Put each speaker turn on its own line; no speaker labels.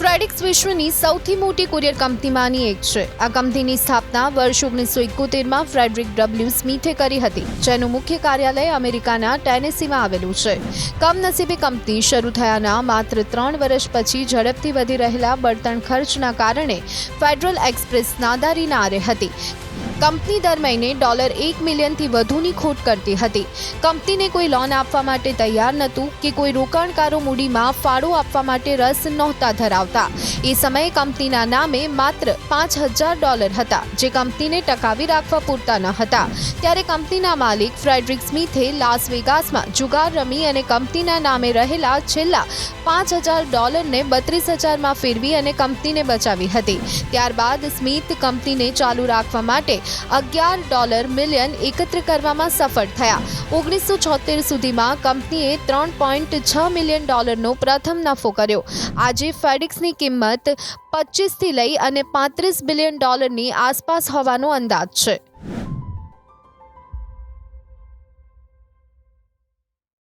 ફ્રેડિક્સ વિશ્વની સૌથી મોટી કુરિયર કંપનીમાંની એક છે. આ કંપનીની સ્થાપના વર્ષ ઓગણીસો એકોતેરમાં ફ્રેડરિક ડબલ્યુ સ્મિથે કરી હતી, જેનું મુખ્ય કાર્યાલય અમેરિકાના ટેનેસીમાં આવેલું છે. કમનસીબે કંપની શરૂ થયાના માત્ર ત્રણ વર્ષ પછી ઝડપથી વધી રહેલા બળતણ ખર્ચના કારણે ફેડરલ એક્સપ્રેસ નાદારીના આરે હતી. કંપની દર મહિને ડોલર એક મિલિયનથી વધુની ખોટ કરતી હતી. કંપનીને કોઈ લોન આપવા માટે તૈયાર નહોતું કે કોઈ રોકાણકારો મૂડીમાં ફાળો આપવા માટે રસ નહોતા ધરાવતા. એ સમયે કંપનીના નામે માત્ર પાંચ હજાર ડોલર હતા, જે કંપનીને ટકાવી રાખવા પૂરતા ન હતા. ત્યારે કંપનીના માલિક ફ્રેડરિક સ્મિથે લાસ વેગાસમાં જુગાર રમી અને કંપનીના નામે રહેલા છેલ્લા પાંચ હજાર ડોલરને બત્રીસ હજારમાં ફેરવી અને કંપનીને બચાવી હતી. ત્યારબાદ સ્મિથ કંપનીને ચાલુ રાખવા માટે અગિયાર ડોલર મિલિયન એકત્ર કરવામાં સફળ થયા. ઓગણીસો છોતેર સુધીમાં કંપનીએ ત્રણ પોઈન્ટ છ મિલિયન ડોલરનો પ્રથમ નફો કર્યો. આજે ફેડિક્સની કિંમત પચીસથી લઈ અને પાંત્રીસ બિલિયન ડોલરની આસપાસ હોવાનો અંદાજ છે.